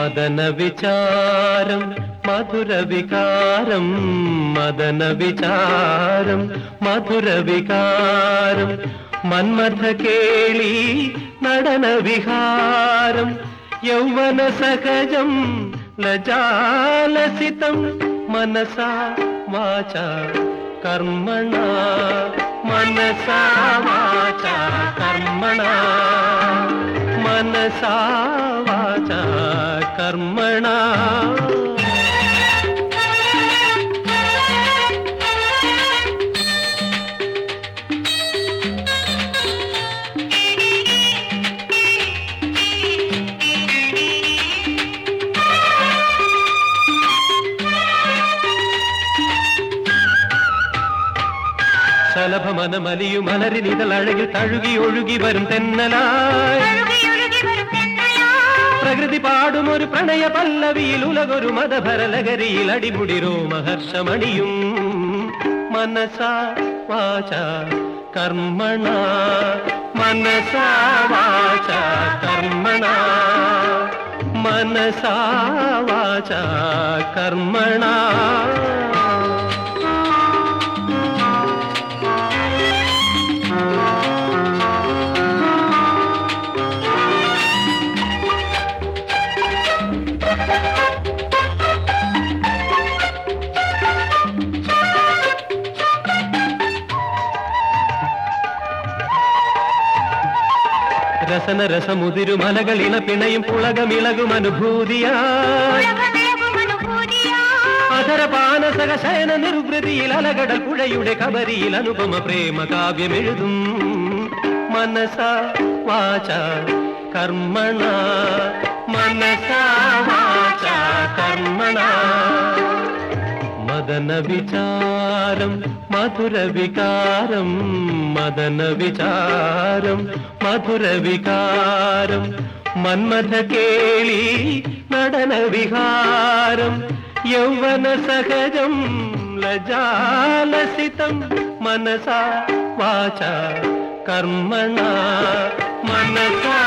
మదన విచారం మధుర వికారం మదన విచారం మధుర వికారం మన్మథ కేళి నడన విహారం యౌవన సహజం లజాలసితం మనసా వాచా కర్మణ మనసా వాచా కర్మణ మనసా கர்மணா. சலப மனமலியும் மலரின் இதழ் அழகில் தழுகி ஒழுகி வரும் தென்னலாய். ഒരു പ്രണയ പല്ലവിയിൽ ഉലകൊരു മതഭരലകരിയിൽ അടിമുടിരോ മഹർഷമണിയും. മനസാ വാച കർമ്മണ. മനസാ വാച കർമ്മണ. മനസാ വാച കർമ്മണ. രസന രസമുതിരു മലകളിണ പിണയും പുളകമിളകും അനുഭൂതിയാ. അധരപാനസക സഹശയന നിർവൃതിയിൽ അലകടൽ പുഴയുടെ കബരിയിൽ അനുപമ പ്രേമ കാവ്യമെഴുതും. മനസ വാച കർമ്മണ. മനസ വാച കർമ്മണ. മദന വിചാരം മധുര വികാരം മദന വിചാരം മധുര വികാരം മന്മഥ കേളി നടന വിഹാരം യൗവന സഹജം ലജാലസിതം മനസാ വാച കർമ്മണ മനസാ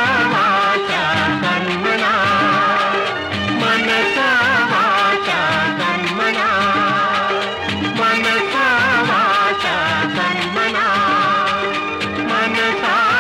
காதல்